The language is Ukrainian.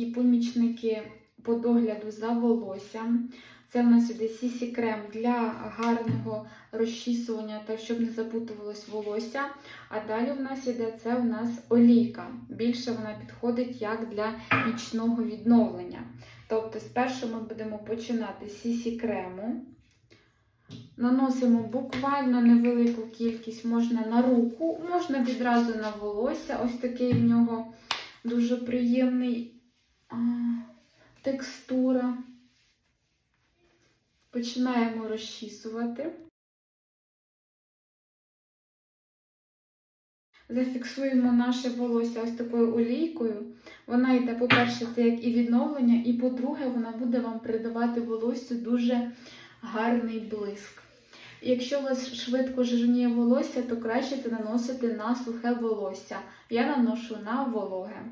І помічники по догляду за волоссям. Це в нас іде сісі крем для гарного розчісування та щоб не запутувалось волосся. А далі в нас іде це у нас олійка. Більше вона підходить як для нічного відновлення. Тобто, спершу ми будемо починати з сісі крему. Наносимо буквально невелику кількість, можна на руку, можна відразу на волосся. Ось такий в нього дуже приємний текстура. Починаємо розчісувати. Зафіксуємо наше волосся ось такою олійкою. Вона йде, по-перше, це як і відновлення, і по-друге, вона буде вам придавати волоссю дуже гарний блиск. Якщо у вас швидко жирніє волосся, то краще це наносити на сухе волосся. Я наношу на вологе.